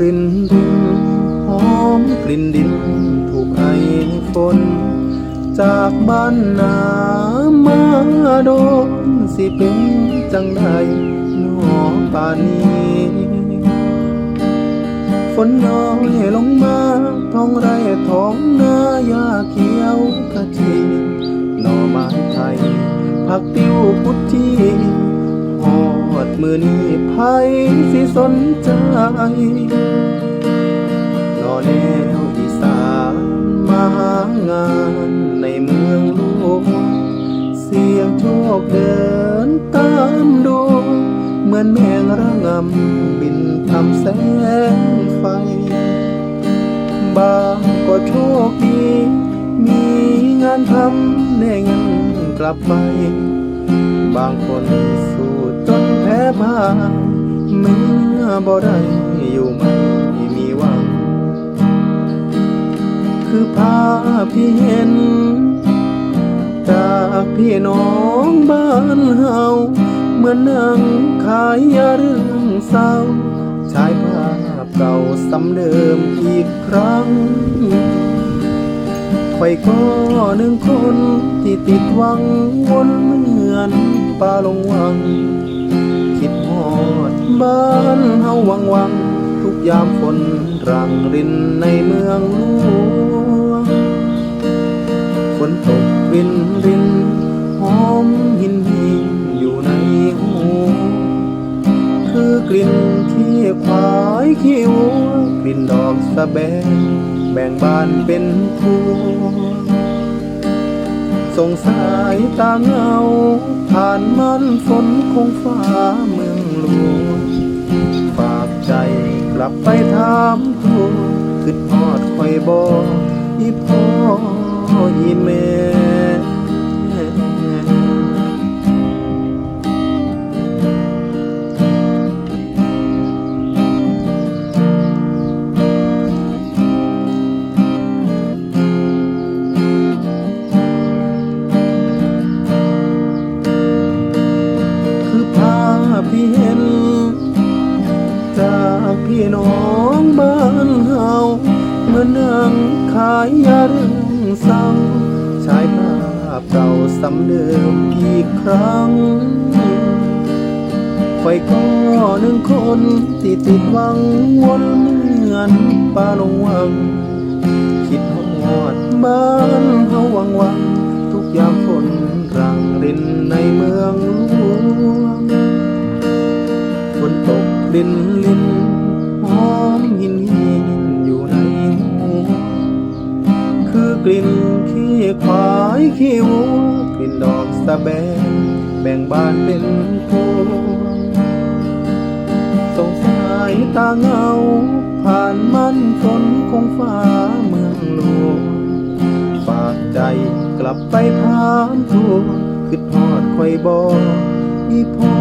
กลิ่นดินหอมกลิ่นดิน ถูกไอฝน จากบ้านนามาโดนสิเป็นจังใดหนอป่านี้ฝนน้อยลงมาท้องไร่ท้องนาหญ้าเขียวกระจีหน่อไม้ไทยผักติ้วพุทธี หอดมือนี้ไผสิสนใจนอแนวอีสานมาหางานในเมืองลวงเสียงโชคเดินตามดวงเหมือนแมงระงำบินทำแสงไฟ บางก็โชคดีมีงานทำได้เงินกลับไป บางคนสู้จ พายเมื่อบ่ได้อยู่ไม่มีหวัง คือภาพที่เห็น จากพี่น้องบ้านเฮาเหมือนนังขายยาเรื่องเศร้าฉายภาพเก่าซ้ำเดิมอีกครั้งไฟก็หนึ่งคนที่ติดหวังวนเหมือนปลาลงวัง ดบ้านเฮาวังวัง ทุกยามฝนรังรินในเมืองหลวงฝนตกรินรินหอมหินหินอยู่ในหูคือกลิ่นขี้ควายขี้วัวกลิ่นดอกสะแบงแบ่งบานเป็นพวงสงสายตาเงา ผ่านมันฝนคงฟ้าเมือง หลวงฝากใจกลับไปถามทูคิดพอดคอยบอกอีพ่ออีแม่ พี่เห็น จากพี่น้องบ้านเฮาเมื่อนั่งขายยาเรื่องเศร้ายภาพเก่าซ้ำเดิมอีกครั้งไฟก็หนึ่งคนที่ติดวังวนเหมือนปลาลงวัง ตกลินลินหอมหินหินอยู่ในหูคือกลิ่นขี้ควายขี้วัวกลิ่นดอกสะแบงแบ่งบานเป็นพวงสงสายตาเงา ผ่านมันฝนคงฟ้าเมืองหลวงฝากใจกลับไปถามทัวคิดฮอดคอยบอกอีพ่อ